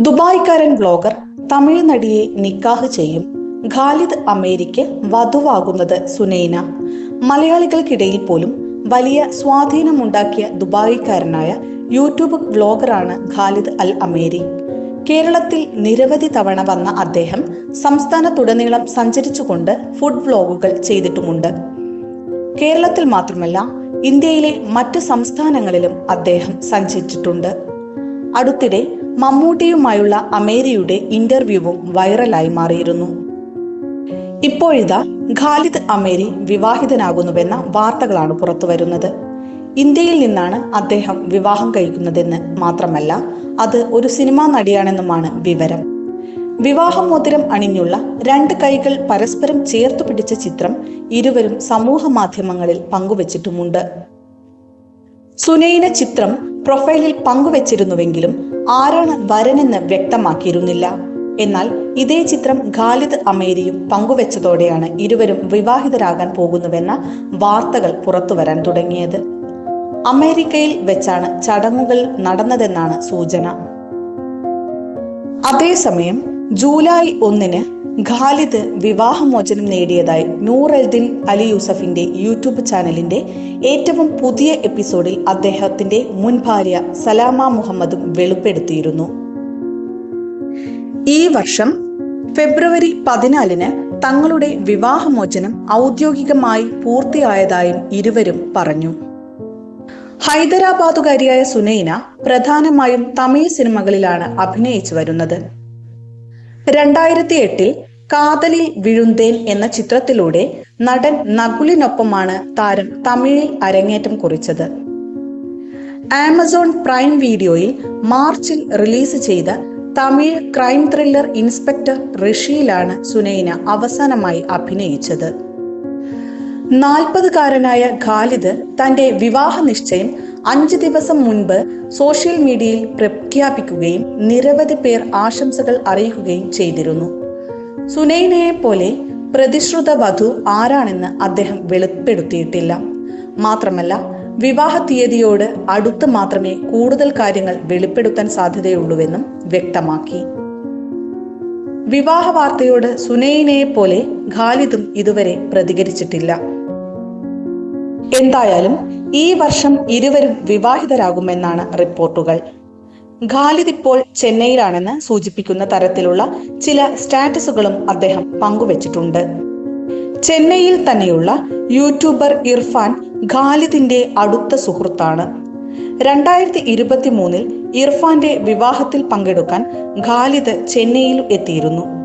ദുബായ്ക്കാരൻ blogger Tamil നടിയെ നിക്കാഹ് ചെയ്യും. ഖാലിദ് അമേരിക്ക് വധുവാകുന്നത് സുനൈന. മലയാളികൾക്കിടയിൽ പോലും വലിയ സ്വാധീനമുണ്ടാക്കിയ ദുബായിക്കാരനായ യൂട്യൂബ് വ്ലോഗറാണ് ഖാലിദ് അൽ അമേരി. കേരളത്തിൽ നിരവധി തവണ വന്ന അദ്ദേഹം സംസ്ഥാനത്തുടനീളം സഞ്ചരിച്ചുകൊണ്ട് ഫുഡ് വ്ലോഗുകൾ ചെയ്തിട്ടുമുണ്ട്. കേരളത്തിൽ മാത്രമല്ല ഇന്ത്യയിലെ മറ്റു സംസ്ഥാനങ്ങളിലും അദ്ദേഹം സഞ്ചരിച്ചിട്ടുണ്ട്. അടുത്തിടെ മമ്മൂട്ടിയുമായുള്ള അമേരിയുടെ ഇന്റർവ്യൂവും വൈറലായി മാറിയിരുന്നു. ഇപ്പോഴിതാ ഖാലിദ് അമേരി വിവാഹിതനാകുന്നുവെന്ന വാർത്തകളാണ് പുറത്തുവരുന്നത്. ഇന്ത്യയിൽ നിന്നാണ് അദ്ദേഹം വിവാഹം കഴിക്കുന്നതെന്ന് മാത്രമല്ല അത് ഒരു സിനിമാ നടിയാണെന്നുമാണ് വിവരം. വിവാഹമോതിരം അണിഞ്ഞുള്ള രണ്ട് കൈകൾ പരസ്പരം ചേർത്തു പിടിച്ച ചിത്രം ഇരുവരും സമൂഹ മാധ്യമങ്ങളിൽ പങ്കുവച്ചിട്ടുമുണ്ട്. സുനൈന ചിത്രം പ്രൊഫൈലിൽ പങ്കുവച്ചിരുന്നുവെങ്കിലും ആരാണ് വരനെന്ന് വ്യക്തമാക്കിയിരുന്നില്ല. എന്നാൽ ഇതേ ചിത്രം ഖാലിദ് അമേരിയും പങ്കുവെച്ചതോടെയാണ് ഇരുവരും വിവാഹിതരാകാൻ പോകുന്നുവെന്ന വാർത്തകൾ പുറത്തുവരാൻ തുടങ്ങിയത്. അമേരിക്കയിൽ വെച്ചാണ് ചടങ്ങുകൾ നടന്നതെന്നാണ് സൂചന. അതേസമയം ജൂലൈ ഒന്നിന് ഖാലിദ് വിവാഹമോചനം നേടിയതായി നൂർ അൽദിൻ അലി യൂസഫിന്റെ യൂട്യൂബ് ചാനലിന്റെ ഏറ്റവും പുതിയ എപ്പിസോഡിൽ അദ്ദേഹത്തിന്റെ മുൻ ഭാര്യ സലാമ മുഹമ്മദും വെളിപ്പെടുത്തിയിരുന്നു. ഈ വർഷം ഫെബ്രുവരി പതിനാലിന് തങ്ങളുടെ വിവാഹമോചനം ഔദ്യോഗികമായി പൂർത്തിയായതായും ഇരുവരും പറഞ്ഞു. ഹൈദരാബാദുകാരിയായ സുനൈന പ്രധാനമായും തമിഴ് സിനിമകളിലാണ് അഭിനയിച്ചു വരുന്നത്. രണ്ടായിരത്തി എട്ടിൽ കാതലിൽ വിഴുന്തേൻ എന്ന ചിത്രത്തിലൂടെ നടൻ നകുലിനൊപ്പമാണ് താരം തമിഴിൽ അരങ്ങേറ്റം കുറിച്ചത്. ആമസോൺ പ്രൈം വീഡിയോയിൽ മാർച്ചിൽ റിലീസ് ചെയ്ത തമിഴ് ക്രൈം ത്രില്ലർ ഇൻസ്പെക്ടർ ഋഷിയിലാണ് സുനൈന അവസാനമായി അഭിനയിച്ചത്. നാൽപ്പതുകാരനായ ഖാലിദ് തന്റെ വിവാഹ നിശ്ചയം അഞ്ച് ദിവസം മുൻപ് സോഷ്യൽ മീഡിയയിൽ പ്രഖ്യാപിക്കുകയും നിരവധി പേർ ആശംസകൾ അറിയിക്കുകയും ചെയ്തിരുന്നു. സുനൈനയെ പോലെ പ്രതിശ്രുത വധു ആരാണെന്ന് അദ്ദേഹം വെളിപ്പെടുത്തിയിട്ടില്ല. മാത്രമല്ല വിവാഹ തീയതിയോട് അടുത്ത് മാത്രമേ കൂടുതൽ കാര്യങ്ങൾ വെളിപ്പെടുത്താൻ സാധ്യതയുള്ളൂവെന്നും വ്യക്തമാക്കി. വിവാഹ വാർത്തയോട് സുനൈനയെ പോലെ ഖാലിദും ഇതുവരെ പ്രതികരിച്ചിട്ടില്ല. എന്തായാലും ഈ വർഷം ഇരുവരും വിവാഹിതരാകുമെന്നാണ് റിപ്പോർട്ടുകൾ. ഖാലിദ് ഇപ്പോൾ ചെന്നൈയിലാണെന്ന് സൂചിപ്പിക്കുന്ന തരത്തിലുള്ള ചില സ്റ്റാറ്റസുകളും അദ്ദേഹം പങ്കുവച്ചിട്ടുണ്ട്. ചെന്നൈയിൽ തന്നെയുള്ള യൂട്യൂബർ ഇർഫാൻ ഖാലിദിന്റെ അടുത്ത സുഹൃത്താണ്. രണ്ടായിരത്തി ഇരുപത്തി മൂന്നിൽ ഇർഫാന്റെ വിവാഹത്തിൽ പങ്കെടുക്കാൻ ഖാലിദ് ചെന്നൈയിൽ എത്തിയിരുന്നു.